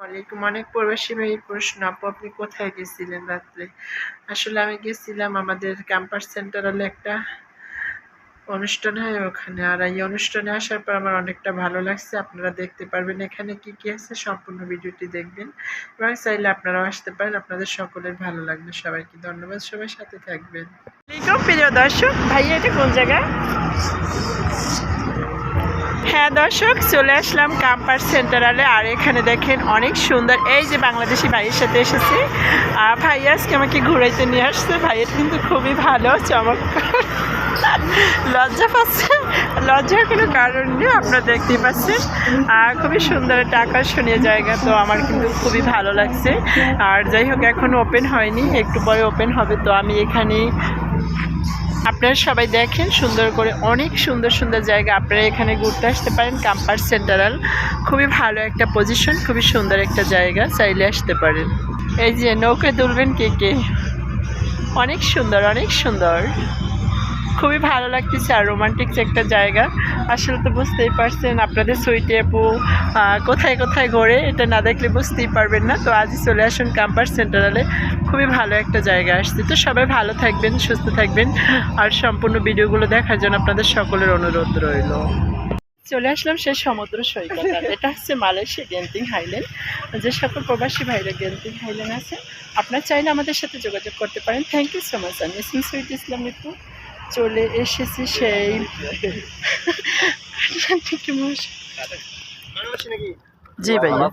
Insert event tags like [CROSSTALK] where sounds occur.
ওয়ালাইকুম অনেক প্রবাসী ভাইয়ের প্রশ্ন, আপু আপনি কোথায় গেছিলেন রাত্রে? আসলে আমি গেছিলাম আমাদের ক্যাম্পাস সেন্টারালে একটা অনুষ্ঠান হয় ওখানে, আর এই অনুষ্ঠানে আসার পর আমার অনেকটা ভালো লাগছে। আপনারা দেখতে পারবেন এখানে কি কি আছে, সম্পূর্ণ ভিডিওটি দেখবেন। এবং চাইলে আপনারাও আসতে পারেন, আপনাদের সকলের ভালো লাগবে। সবাইকে ধন্যবাদ, সবাই সাথে থাকবেন। প্রিয় দর্শক, ভাইয়া এটা কোন জায়গায়? হ্যাঁ দর্শক, চলে আসলাম ক্যাম্পাস সেন্টারালে আর এখানে দেখেন অনেক সুন্দর, এই যে বাংলাদেশি ভাইয়ের সাথে এসেছি। আর ভাই, আজকে আমাকে ঘুরাইতে নিয়ে আসছে। ভাইয়ের কিন্তু খুবই ভালো, চমৎকার। লজ্জা পাচ্ছে, লজ্জার কোনো কারণ নেই, আপনারা দেখতেই পাচ্ছেন। আর খুবই সুন্দর একটা আকর্ষণীয় জায়গা, তো আমার কিন্তু খুবই ভালো লাগছে। আর যাই হোক, এখন ওপেন হয়নি, একটু পরে ওপেন হবে, তো আমি এখানেই আপনারা সবাই দেখেন সুন্দর করে অনেক সুন্দর সুন্দর জায়গা। আপনারা এখানে ঘুরতে আসতে পারেন কাম্পার সেন্টারাল খুবই ভালো একটা পজিশন খুবই সুন্দর একটা জায়গা। চাইলে আসতে পারেন। এই যে নৌকে তুলবেন কে কে? অনেক সুন্দর অনেক সুন্দর। খুবই ভালো লাগতেছে আর রোমান্টিক একটা জায়গা। আসলে তো বুঝতেই পারছেন আপনাদের সুইটে আপু কোথায় কোথায় ঘোরে এটা না দেখলে বুঝতেই পারবেন না। তো আজই চলে আসুন ক্যাম্পাস সেন্টারালে খুবই ভালো একটা জায়গা আসছে। তো সবাই ভালো থাকবেন, সুস্থ থাকবেন। আর সম্পূর্ণ ভিডিওগুলো দেখার জন্য আপনাদের সকলের অনুরোধ রইল। চলে আসলাম সেই সমুদ্র সৈকত আর এটা হচ্ছে মালয়েশিয়া গেন্টিং হাইল্যান্ড যে সকল প্রবাসী ভাইরা গেন্টিং হাইল্যান্ড আছে, আপনার চাইলে আমাদের সাথে যোগাযোগ করতে পারেন। থ্যাংক ইউ সো মাচ আমি ইসমিন সুইট ইসলাম মিতু চলে এসেছি সেই। [LAUGHS] জি ভাইয়া জি ভাইয়া